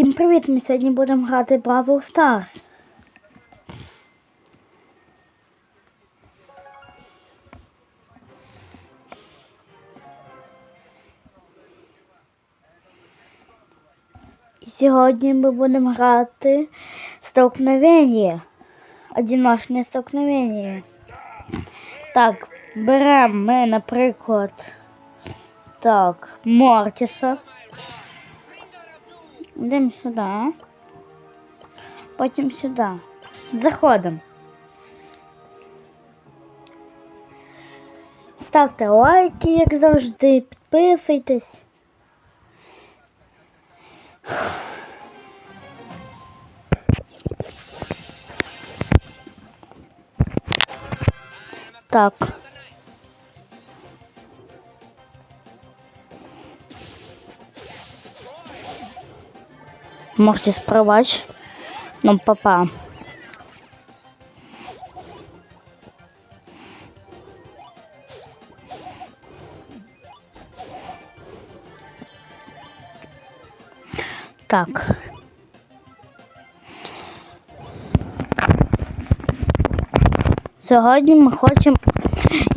Всім привіт! Ми сьогодні будемо грати Бравл Stars. І сьогодні ми будемо грати столкновення. Одиночне столкновення. Так, беремо ми, наприклад, так, Мортіса. Йдемо сюди. Потім сюди. Заходимо. Ставте лайки, як завжди, підписуйтесь. Так. Можете спровач. Ну, папа. Так. Сьогодні ми хочемо.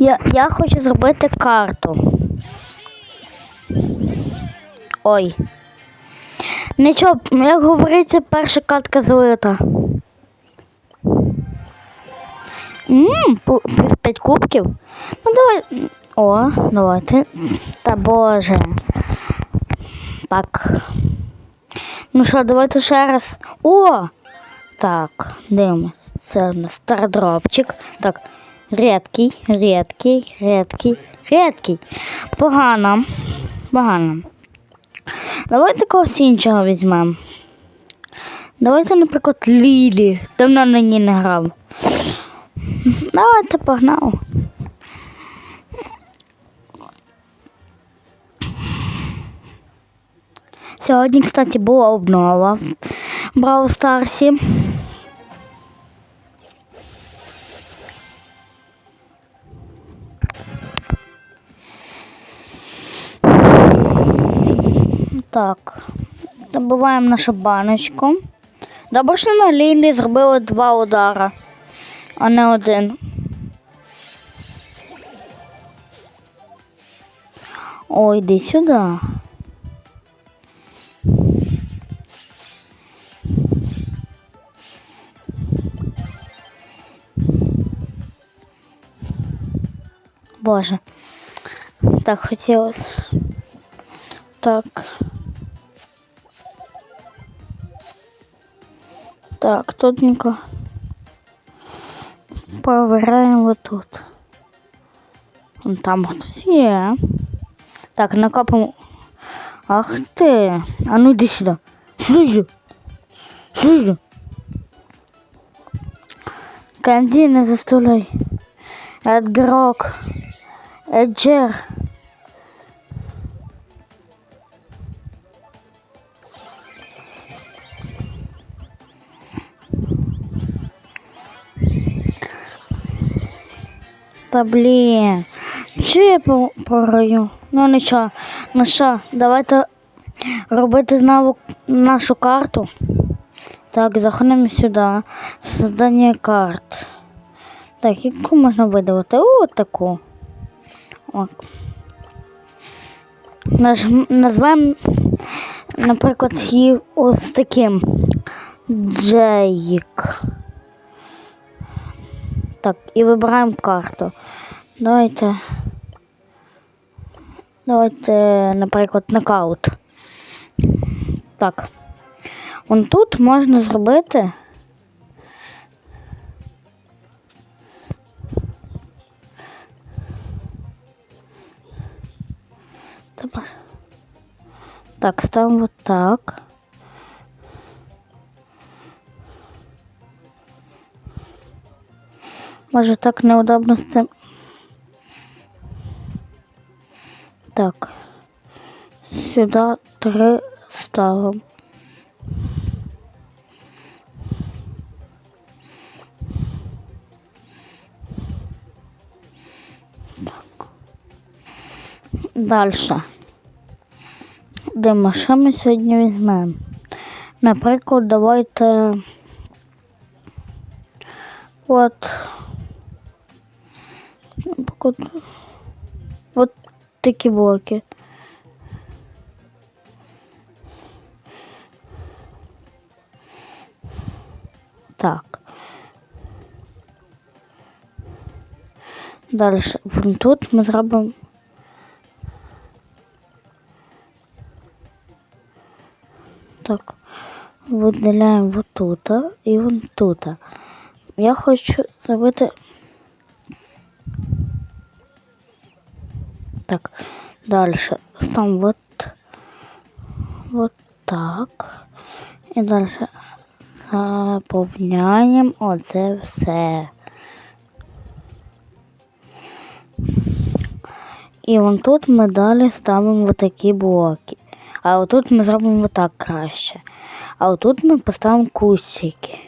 Я, я хочу зробити карту. Ой. Нічого, як говориться, перша картка злита. Ммм, плюс 5 кубків. Ну давай. О, давайте. Та боже. Так. Ну що, давайте ще раз. О! Так, дивимось. Це у нас стардропчик. Так, рідкий, рідкий, рідкий, рідкий. Погано. Погано. Давайте когось іншого візьмемо. Давайте, наприклад, Лілі. Давно на ній не грав. Давайте погнав. Сьогодні, кстати, була обнова в Брау Старсі. Так, добуваємо нашу баночку. Добре, що на Лілі зробили два удара, а не один. Ой, йди сюди. Боже. Так хотілося. Так. Так, тут нікого. Провіряємо отут. Вон Там хтось є. Так, накопимо. Ах ти. А ну йди сюди. Сюди. Сюди. Канді не заставляй. Едгрок. Еджер. Та блін. Чи я програю? Ну нічого. Ну що, давайте робити знову нашу карту. Так, заходимо сюди. Создання карт. Так, яку можна видавати? О, таку. О. Назвемо, наприклад, її ось таким. Джейк. Так, і вибираємо карту. Давайте. Давайте, наприклад, нокаут. Так. Вон тут можна зробити. Так, ставимо так. Може так неудобно з цим. Так. Сюди три ставимо. Так. Дальше. Димо, що ми сьогодні візьмемо? Наприклад, давайте. От. От такі блоки. Так. Далі. Тут ми зробимо. Так. Виділяємо вот тут і вон тут. Я хочу зробити. Так, далі. Там вот, вот так. І далі заповняємо оце все. І вон тут ми далі ставимо такі блоки. А отут ми зробимо так краще. А отут ми поставимо кусики.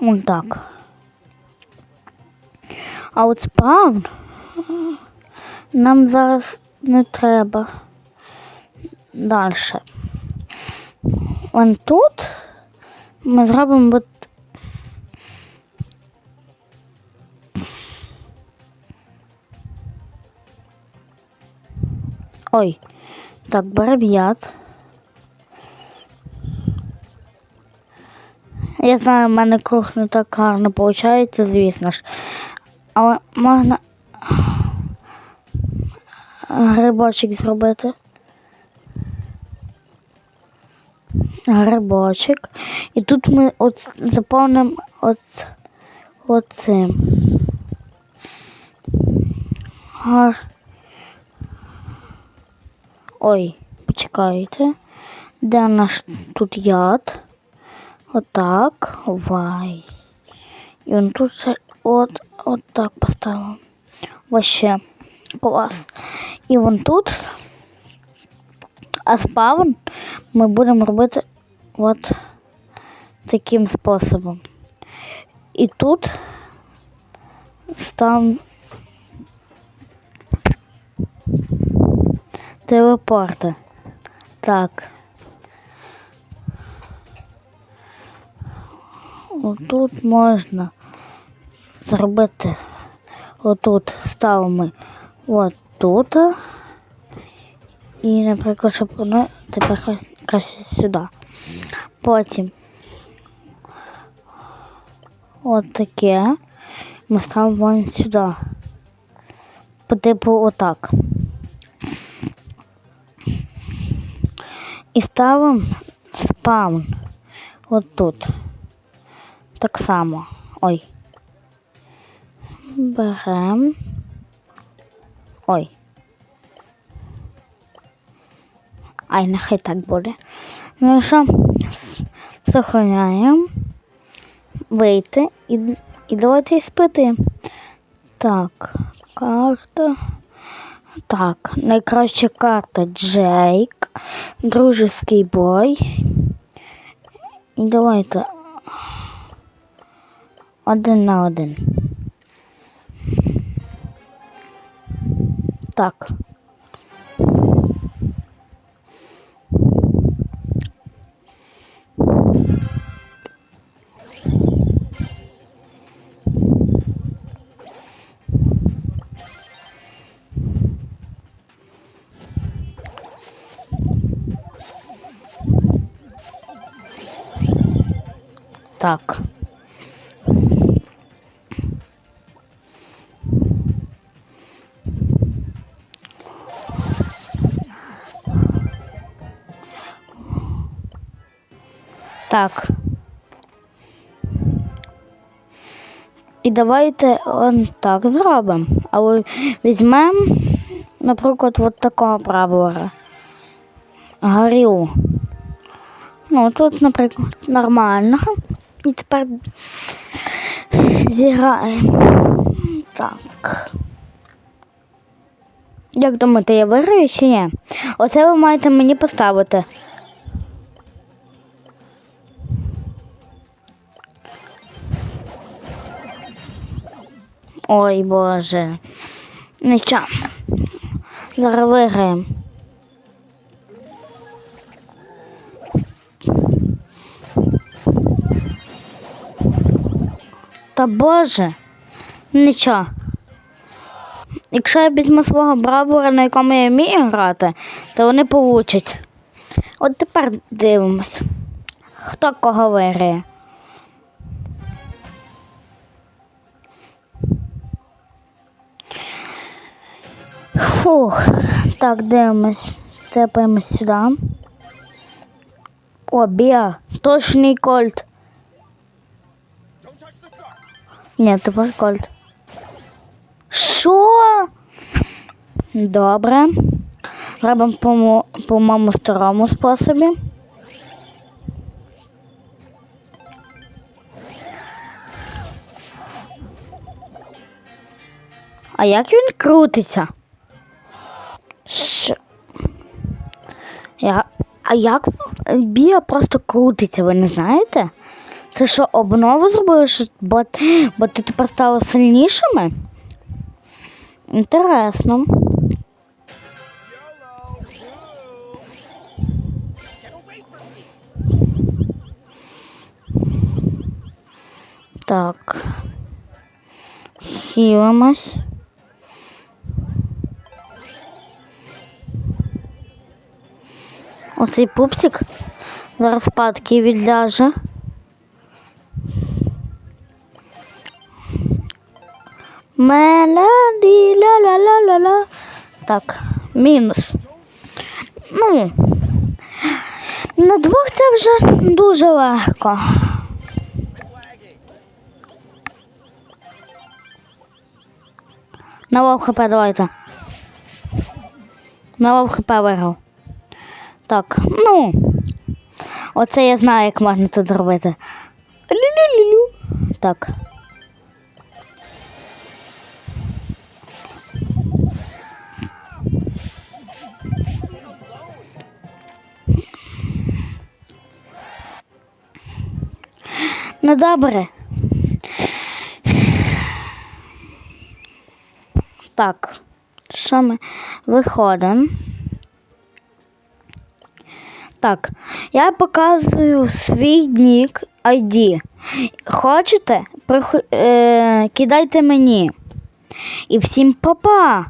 Ось так. А от спавн нам зараз не треба. Далі. Вон тут ми зробимо Ой, так, бараб'ят. Я знаю, в мене круг не так гарно виходить, звісно ж. Але можна грибочок зробити. Грибочок. І тут ми от заповнимо от, оцим. Гар. Ой, почекайте. Де наш тут яд? Отак. Вай. І он тут це от, от так поставимо. Вообще клас. І вон тут. А спавн ми будемо робити от таким способом. І тут ставимо телепорти. Так. Отут можна зробити. Отут ставимо от тут. І, наприклад, щоб воно тепер краще сюди. Потім от таке ми ставимо сюди. По типу отак. І ставимо спаун. От тут. Так само. Ой. Берем. Ой. Ай, нехай так буде. Ну що? Сохраняємо. Вийти і, і давайте іспитуємо. Так, карта. Так, найкраща карта Джейк. Дружеский бой. І давайте один на один. Так. Так. Так. І давайте он так зробимо. Але візьмемо, наприклад, от такого бравлера. Горю. Ну, тут, наприклад, нормально. І тепер зіграємо. Так. Як думаєте, я виграю чи ні? Оце ви маєте мені поставити. Ой, Боже. Нічого. Зараз виграємо. Та боже, нічого. Якщо я візьму свого бравура, на якому я вмію грати, то вони получать. От тепер дивимось, хто кого виграє. Фух, так, дивимось. Цепаємось сюди. О, Біа, точний кольт. Ні, тепер кольт. Що? Добре. Робимо по, по моєму старому способі. А як він крутиться? Я... А як Біа просто крутиться, ви не знаєте? Це що, обнову зробили, бо, бо ти тепер стали сильнішими? Інтересно. Так. Хілимось. Оцей пупсик зараз спадки відляже. Ла ла Так, мінус. Ну, на двох це вже дуже легко. На лов хп давайте. На лов хп виграв. Так, ну. Оце я знаю, як можна тут зробити. Лю-лю-лю-лю. Так. Ну добре. Так, що ми виходимо? Так, я показую свій нік ID. Хочете? Прих... Е... Кидайте мені. І всім па-па!